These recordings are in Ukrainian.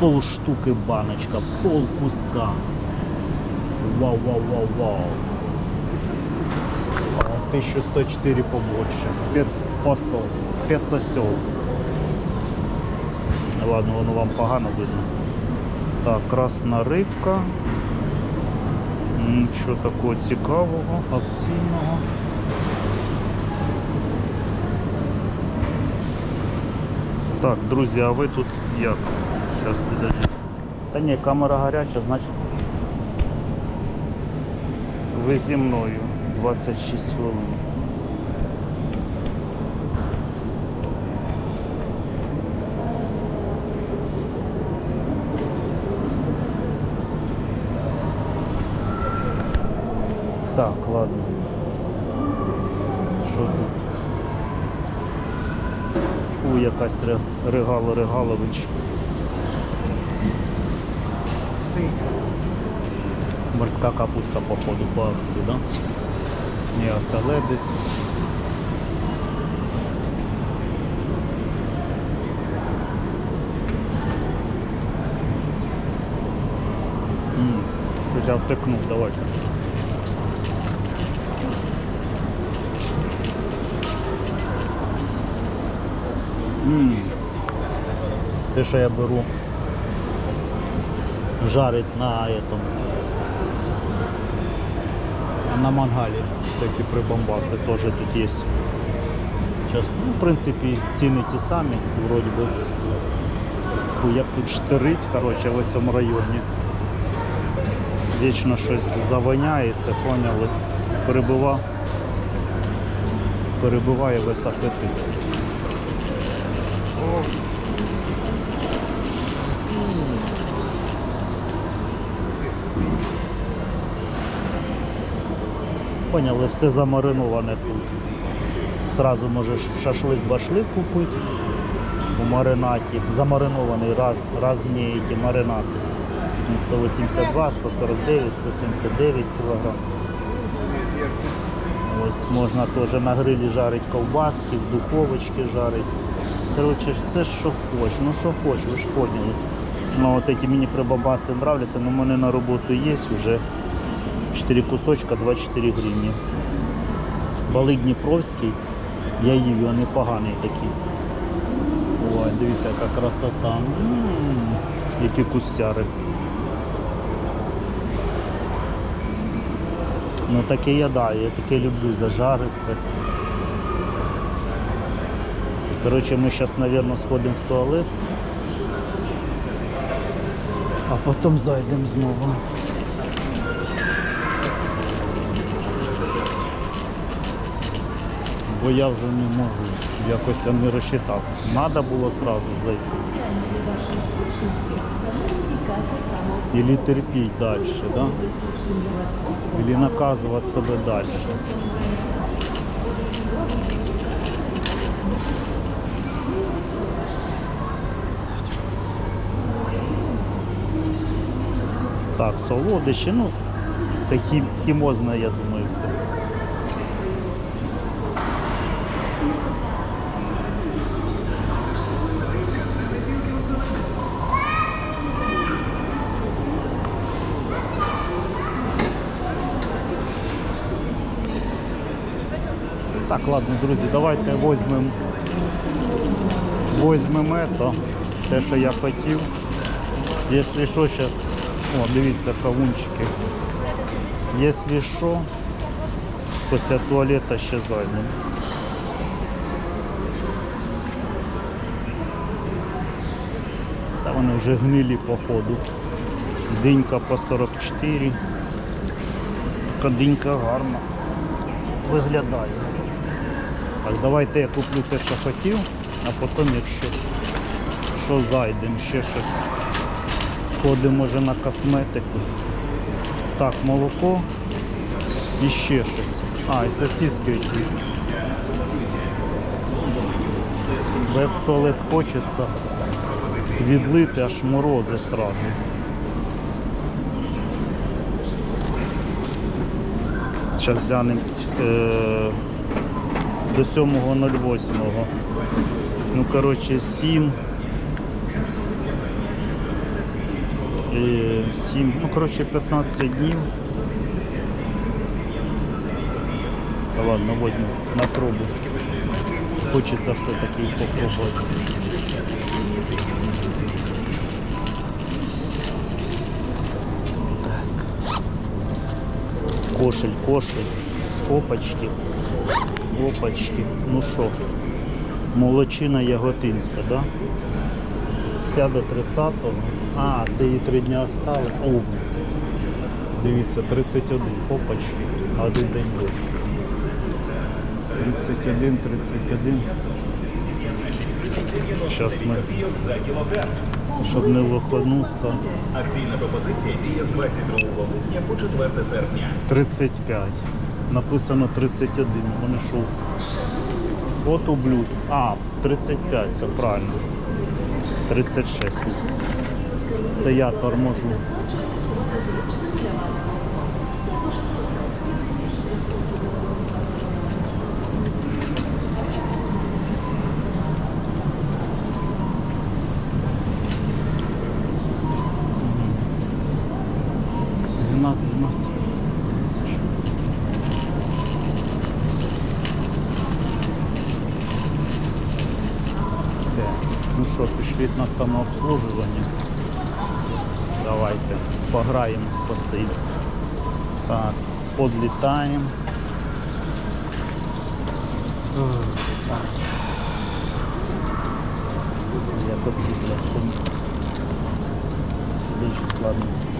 пол штуки баночка, пол куска. Вау, вау, вау, вау. 1104 побольше. Спецпосол, спецосел. Ладно, воно вам погано видно. Так, красна рибка. Нічого такого цікавого, акційного. Так, друзі, а ви тут як? Зараз підождіть. Та ні, камера гаряча, значить. Ви зі мною 26 хвилин. Так, ладно. Що тут? Фу, якась Ре- Регало Регалович. Морська капуста, походу, по акції, да? Ні, оселедець. Щось я втикнув, давайте. М. Те, що я беру жарить на этом на мангале всякі прибамбаси теж тут є. Сейчас, ну, в принципі, ціни ті самі, вроді. Фу, як тут штирить, коротше, в цьому районі. Вічно щось завоняється, поняли? Перебива... Перебиває весь апетит. Поняли, все замариноване тут. Сразу можеш шашлик-башлик купити у маринаті. Замаринований раз, разні ті маринати. 182, 149, 179 кг. Ось можна теж на грилі жарити ковбаски, в духовочці жарити. Коротше, все, що хочеш, ну що хочеш, ви ж поняли. Ну, от ці мені прибабаси нравляться, але в мене на роботу є вже 4 кусочка, 24 гривні. Балик Дніпровський, я їв його непоганий такий. Ой, дивіться, яка красота. М, Які кусяри. Ну таке я да, я таке люблю зажаристе. Коротше, ми зараз, мабуть, сходимо в туалет, а потім зайдемо знову. Бо я вже не можу, якось я не розчитав. Треба було одразу зайти. Или терпіть далі, да? Или наказувати себе далі. Так, солодощі, ну, це хім, хімозне, я думаю, все. Так, ладно, друзі, давайте візьмемо візьмемо это, те, що я хотів. Якщо що, зараз, о, дивіться, кавунчики. Якщо що, після туалета ще зайдемо. Та вони вже гнилі по ходу. Динька по 44. Така динька гарна виглядає. Так, давайте я куплю те, що хотів, а потім, якщо що зайдемо, ще щось. Сходимо може на косметику. Так, молоко і ще щось. А, і сосиски які. Бо в туалет хочеться відлити аж морози сразу. Зараз глянемо е, до 7.08. Ну, коротше, 7. е, 7, ну коротше 15 днів. Та ладно, возьму на пробу. Хочеться все-таки їх попробувати. Кошель, кошель, опачки, опачки. Ну що, молочина яготинська, да? Вся до 30-го. А, це її три дні осталось. О, дивіться, 31. Опачки. Один день більше. 31, 31. Зараз ми, щоб не виходнутися. Акційна пропозиція діє з 22 липня по 4 серпня. 35. Написано 31. Вони що? От ублюд. А, 35, все правильно. 36. Це я торможу. Двенадцать, двенадцать. Тридцать. Так, Ну що, пішли на самообслуживання. Давайте пограємось, постоїмо. Так, подлітаємо. Старт. Як оці, блядь, ладно.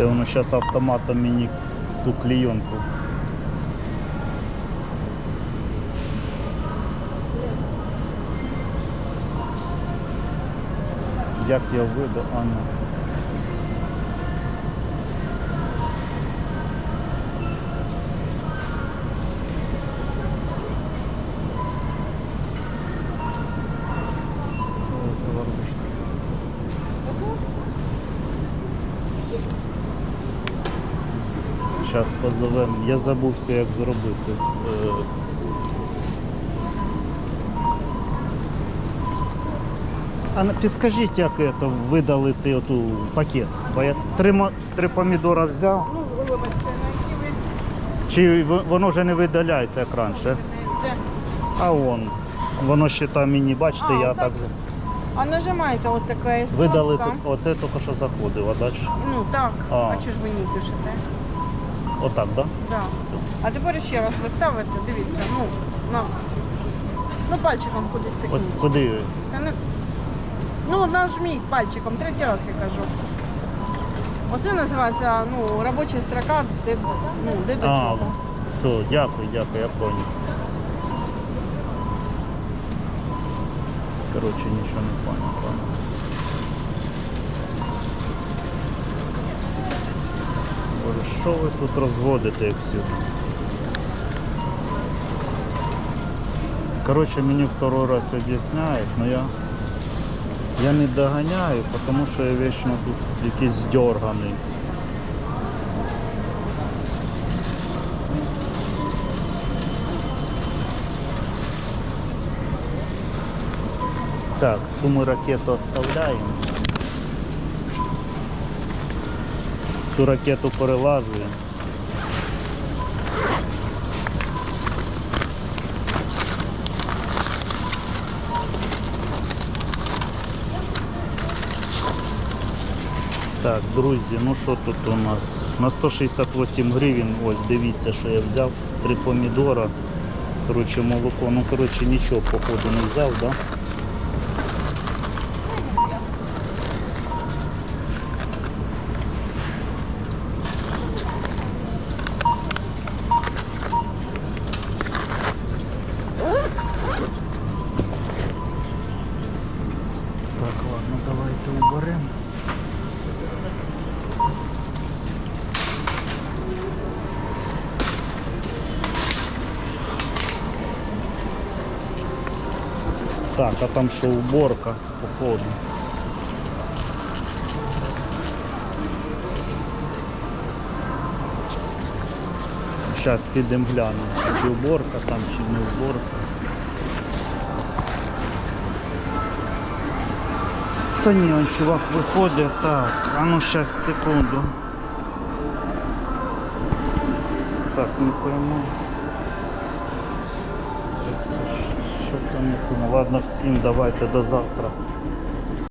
Це воно зараз автоматом мені ту клійонку. Як я видав, а ну. Ой, товариш. Зараз позовемо. Я забувся, як зробити. Е, А підскажіть, як це видалити оту пакет. Бо я три, три помідора взяв. Ну, ви Чи воно вже не видаляється як раніше? А вон. Воно ще там мені, бачите, А, я так А нажимаєте от така є видалити. Оце тільки що заходив, а далі? Ну так, А. а чого ж ви не пишете? Отак, так? Да? Все. А тепер ще раз ви ставите, дивіться, ну, на. Ну, пальчиком кудись От таким. куди? Та не... Ну, нажміть пальчиком, третій раз я кажу. Оце називається ну, робоча строка, де, ну, де до А, чого. все, дякую, дякую, я понял. Короче, нічого не понял. Що ви тут розводите всі? Короче, мені второй раз об'ясняють, но я, я не доганяю, тому що я вечно тут якийсь дерганий. Так, ту ракету оставляємо. Цю ракету перелажуємо. Так, друзі, ну що тут у нас? На 168 гривень, ось дивіться, що я взяв. Три помідора. Коротше, молоко. Ну, коротше, нічого, походу, не взяв, да? Так, а там что, уборка, походу. Сейчас підемо глянемо, чи уборка там, чи не уборка. Та ні, он чувак выходит, так, а ну зараз секунду. Так, не пойму. Ладно, всім давайте до завтра.